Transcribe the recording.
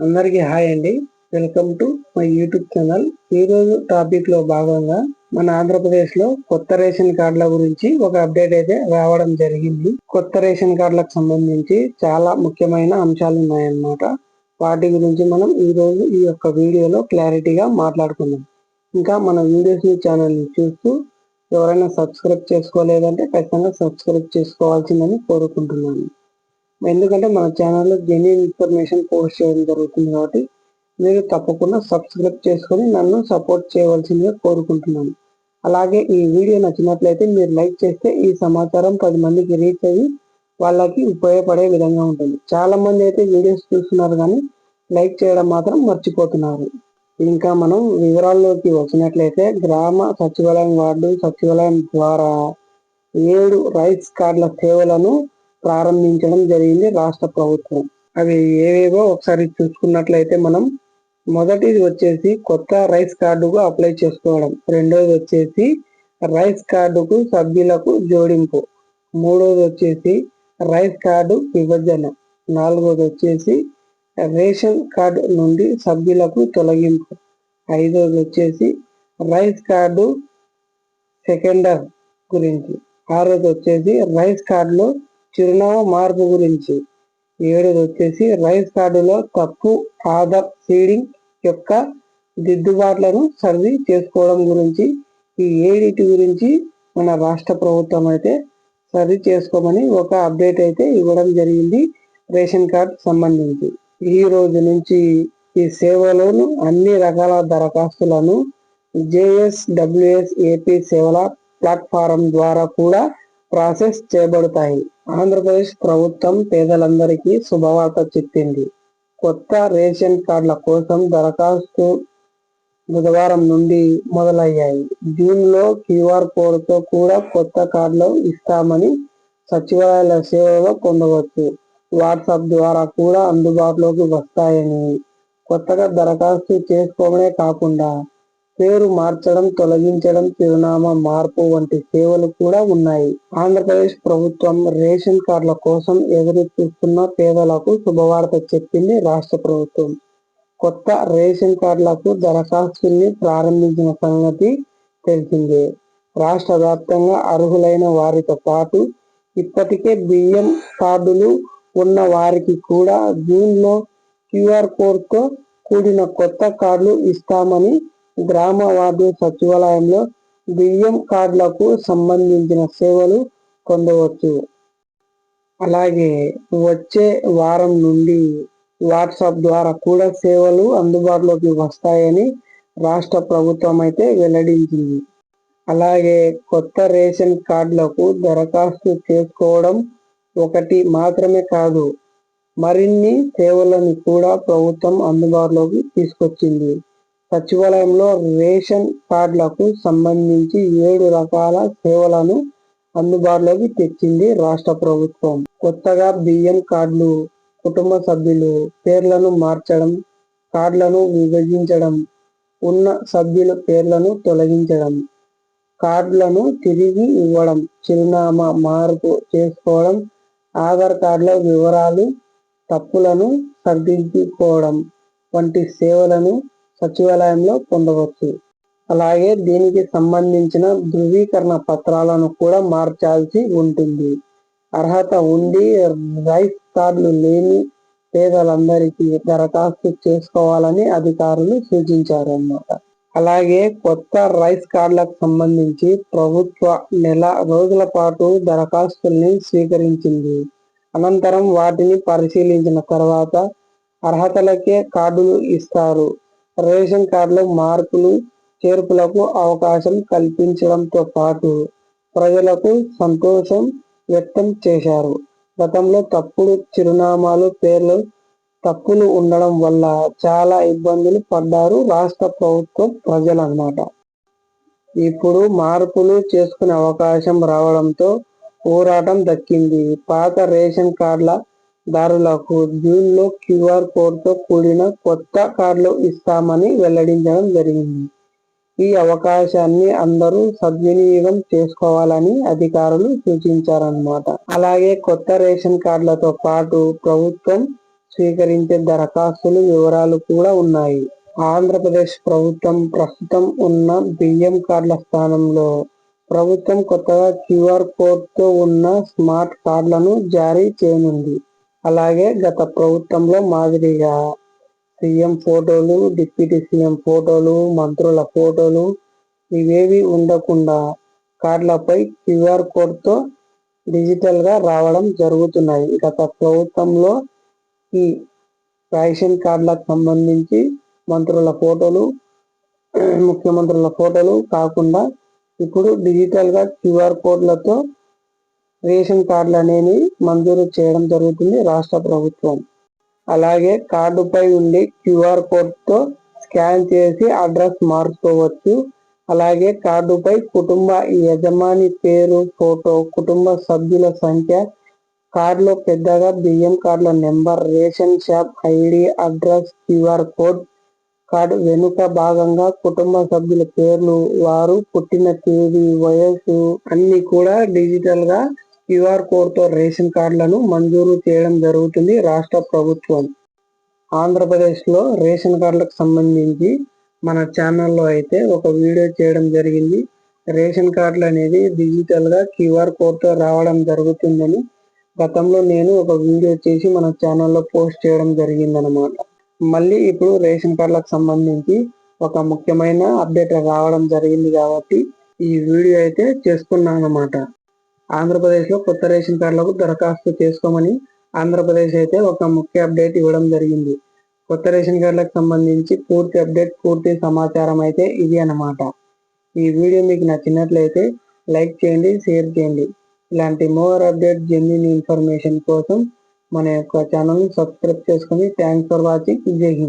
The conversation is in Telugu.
అందరికీ హాయ్ అండి. Welcome to my YouTube channel. ఈరోజు టాపిక్లో భాగంగా మన ఆంధ్రప్రదేశ్లో కొత్త రేషన్ కార్డుల గురించి ఒక అప్డేట్ అయితే రావడం జరిగింది. కొత్త రేషన్ కార్డులకు సంబంధించి చాలా ముఖ్యమైన అంశాలు ఉన్నాయన్నమాట. వాటి గురించి మనం ఈరోజు ఈ యొక్క వీడియోలో క్లారిటీగా మాట్లాడుకుందాం. ఇంకా మన వీడియోస్ ఛానల్ని చూస్తూ ఎవరైనా సబ్స్క్రైబ్ చేసుకోలేదంటే ఖచ్చితంగా సబ్స్క్రైబ్ చేసుకోవాల్సిందని కోరుకుంటున్నాను. ఎందుకంటే మన ఛానల్లో జెన్యున్ ఇన్ఫర్మేషన్ పోస్ట్ చేయడం జరుగుతుంది కాబట్టి మీరు తప్పకుండా సబ్స్క్రైబ్ చేసుకొని నన్ను సపోర్ట్ చేయవలసిందిగా కోరుకుంటున్నాను. అలాగే ఈ వీడియో నచ్చినట్లయితే మీరు లైక్ చేస్తే ఈ సమాచారం పది మందికి రీచ్ అయ్యి వాళ్ళకి ఉపయోగపడే విధంగా ఉంటుంది. చాలామంది అయితే వీడియోస్ చూస్తున్నారు కానీ లైక్ చేయడం మాత్రం మర్చిపోతున్నారు. ఇంకా మనం వివరాల్లోకి వచ్చినట్లయితే గ్రామ సచివాలయం వార్డు సచివాలయం ద్వారా ఏడు రైస్ కార్డుల సేవలను ప్రారంభించడం జరిగింది రాష్ట్ర ప్రభుత్వం. అవి ఏవేవో ఒకసారి చూసుకున్నట్లయితే మనం మొదటిది వచ్చేసి కొత్త రైస్ కార్డుకు అప్లై చేసుకోవడం. రెండోది వచ్చేసి రైస్ కార్డుకు సభ్యులకు జోడింపు. మూడోది వచ్చేసి రైస్ కార్డు విభజన. నాలుగోది వచ్చేసి రేషన్ కార్డు నుండి సభ్యులకు తొలగింపు. ఐదోది వచ్చేసి రైస్ కార్డు సెకండర్ గురించి. ఆరోది వచ్చేసి రైస్ కార్డులో చిరునామా మార్పు గురించి. ఏడోది వచ్చేసి రైస్ కార్డులో తప్పు ఆధార్ సీడింగ్ యొక్క దిద్దుబాట్లను సర్ది చేసుకోవడం గురించి. ఈ ఏడిటి గురించి మన రాష్ట్ర ప్రభుత్వం అయితే సరి చేసుకోమని ఒక అప్డేట్ అయితే ఇవ్వడం జరిగింది రేషన్ కార్డు సంబంధించి. ఈ రోజు నుంచి ఈ సేవలను అన్ని రకాల దరఖాస్తులను జేఎస్డబ్ల్యూఎస్ ఏపీ సేవల ప్లాట్ఫారం ద్వారా కూడా ప్రాసెస్ చేయబడతాయి. ఆంధ్రప్రదేశ్ ప్రభుత్వం పేదలందరికీ శుభవార్త చెప్పింది. కొత్త రేషన్ కార్డుల కోసం దరఖాస్తు బుధవారం నుండి మొదలయ్యాయి. దీనిలో క్యూఆర్ కోడ్తో కూడా కొత్త కార్డులు ఇస్తామని సచివాలయాల సేవలో పొందవచ్చు. వాట్సాప్ ద్వారా కూడా అందుబాటులోకి వస్తాయని. కొత్తగా దరఖాస్తు చేసుకోవడమే కాకుండా పేరు మార్చడం తొలగించడం చిరునామా మార్పు వంటి సేవలు కూడా ఉన్నాయి. ఆంధ్రప్రదేశ్ ప్రభుత్వం రేషన్ కార్డుల కోసం ఎదురు చూస్తున్న పేదలకు శుభవార్త చెప్పింది రాష్ట్ర ప్రభుత్వం. కొత్త రేషన్ కార్డులకు దరఖాస్తుల్ని ప్రారంభించిన సంగతి తెలిసిందే. రాష్ట్ర వ్యాప్తంగా అర్హులైన వారితో పాటు ఇప్పటికే బియ్యం కార్డులు ఉన్న వారికి కూడా జూన్లో క్యూఆర్ కోడ్తో కూడిన కొత్త కార్డులు ఇస్తామని గ్రామ వార్డు సచివాలయంలో బియ్యం కార్డులకు సంబంధించిన సేవలు పొందవచ్చు. అలాగే వచ్చే వారం నుండి వాట్సాప్ ద్వారా కూడా సేవలు అందుబాటులోకి వస్తాయని రాష్ట్ర ప్రభుత్వం అయితే వెల్లడించింది. అలాగే కొత్త రేషన్ కార్డులకు దరఖాస్తు చేసుకోవడం ఒకటి మాత్రమే కాదు మరిన్ని సేవలను కూడా ప్రభుత్వం అందుబాటులోకి తీసుకొచ్చింది. సచివాలయంలో రేషన్ కార్డులకు సంబంధించి ఏడు రకాల సేవలను అందుబాటులోకి తెచ్చింది రాష్ట్ర ప్రభుత్వం. కొత్తగా బియ్యం కార్డులు కుటుంబ సభ్యులు పేర్లను మార్చడం కార్డులను విభజించడం ఉన్న సభ్యుల పేర్లను తొలగించడం కార్డులను తిరిగి ఇవ్వడం చిరునామా మార్పు చేసుకోవడం ఆధార్ కార్డుల వివరాలు తప్పులను సరిదిద్దుకోవడం వంటి సేవలను సచివాలయంలో పొందవచ్చు. అలాగే దీనికి సంబంధించిన ధృవీకరణ పత్రాలను కూడా మార్చాల్సి ఉంటుంది. అర్హత ఉండి రైస్ కార్డులు లేని పేదలందరికీ దరఖాస్తు చేసుకోవాలని అధికారులు సూచించారు అన్నమాట అలాగే కొత్త రైస్ కార్డులకు సంబంధించి ప్రభుత్వ నెల రోజుల పాటు దరఖాస్తుల్ని స్వీకరించింది. అనంతరం వాటిని పరిశీలించిన తర్వాత అర్హతలకే కార్డులు ఇస్తారు. రేషన్ కార్డులో మార్పులు చేర్పులకు అవకాశం కల్పించడంతో పాటు ప్రజలకు సంతోషం వ్యక్తం చేశారు. గతంలో తప్పుడు చిరునామాలు పేర్లు తప్పులు ఉండడం వల్ల చాలా ఇబ్బందులు పడ్డారు రాష్ట్ర ప్రభుత్వం ప్రజలు అన్నమాట ఇప్పుడు మార్పులు చేసుకునే అవకాశం రావడంతో పోరాటం దక్కింది. పాత రేషన్ కార్డుల దారులకు జూన్లో క్యూఆర్ కోడ్తో కూడిన కొత్త కార్డులు ఇస్తామని వెల్లడించడం జరిగింది. ఈ అవకాశాన్ని అందరూ సద్వినియోగం చేసుకోవాలని అధికారులు సూచించారన్నమాట. అలాగే కొత్త రేషన్ కార్డులతో పాటు ప్రభుత్వం స్వీకరించే దరఖాస్తులు వివరాలు కూడా ఉన్నాయి. ఆంధ్రప్రదేశ్ ప్రభుత్వం ప్రస్తుతం ఉన్న బియ్యం కార్డుల స్థానంలో ప్రభుత్వం కొత్తగా క్యూఆర్ కోడ్తో ఉన్న స్మార్ట్ కార్డులను జారీ చేయనుంది. అలాగే గత ప్రభుత్వంలో మాదిరిగా సీఎం ఫోటోలు డిప్యూటీ సీఎం ఫోటోలు మంత్రుల ఫోటోలు ఇవేవి ఉండకుండా కార్డులపై క్యూఆర్ కోడ్తో డిజిటల్గా రావడం జరుగుతున్నాయి. గత ప్రభుత్వంలో ఈ రేషన్ కార్డులకు సంబంధించి మంత్రుల ఫోటోలు ముఖ్యమంత్రుల ఫోటోలు కాకుండా ఇప్పుడు డిజిటల్గా క్యూఆర్ కోడ్లతో రేషన్ కార్డులు అనేవి మంజూరు చేయడం జరుగుతుంది రాష్ట్ర ప్రభుత్వం. అలాగే కార్డుపై ఉండి క్యూఆర్ కోడ్తో స్కాన్ చేసి అడ్రస్ మార్చుకోవచ్చు. అలాగే కార్డుపై కుటుంబ యజమాని పేరు ఫోటో కుటుంబ సభ్యుల సంఖ్య కార్డులో పెద్దగా బియ్యం కార్డుల number ration shop ID address QR code card వెనుక భాగంగా కుటుంబ సభ్యుల పేర్లు వారు పుట్టిన తేదీ వయసు అన్ని కూడా డిజిటల్గా క్యూఆర్ కోడ్తో రేషన్ కార్డులను మంజూరు చేయడం జరుగుతుంది రాష్ట్ర ప్రభుత్వం. ఆంధ్రప్రదేశ్లో రేషన్ కార్డులకు సంబంధించి మన ఛానల్లో అయితే ఒక వీడియో చేయడం జరిగింది. రేషన్ కార్డులు అనేది డిజిటల్గా క్యూఆర్ కోడ్తో రావడం జరుగుతుందని గతంలో నేను ఒక వీడియో చేసి మన ఛానల్లో పోస్ట్ చేయడం జరిగిందనమాట మళ్ళీ ఇప్పుడు రేషన్ కార్డులకు సంబంధించి ఒక ముఖ్యమైన అప్డేట్ రావడం జరిగింది కాబట్టి ఈ వీడియో అయితే చేసుకున్నాను అన్నమాట ఆంధ్రప్రదేశ్లో కొత్త రేషన్ కార్డులకు దరఖాస్తు చేసుకోమని ఆంధ్రప్రదేశ్ అయితే ఒక ముఖ్య అప్డేట్ ఇవ్వడం జరిగింది. కొత్త రేషన్ కార్డులకు సంబంధించి పూర్తి అప్డేట్ పూర్తి సమాచారం అయితే ఇది అనమాట ఈ వీడియో మీకు నచ్చినట్లయితే లైక్ చేయండి షేర్ చేయండి. ఇలాంటి మోర్ అప్డేట్ జెన్యున్ ఇన్ఫర్మేషన్ కోసం మన యొక్క ఛానల్ని సబ్స్క్రైబ్ చేసుకొని థ్యాంక్స్ ఫర్ వాచింగ్. జై హింద్.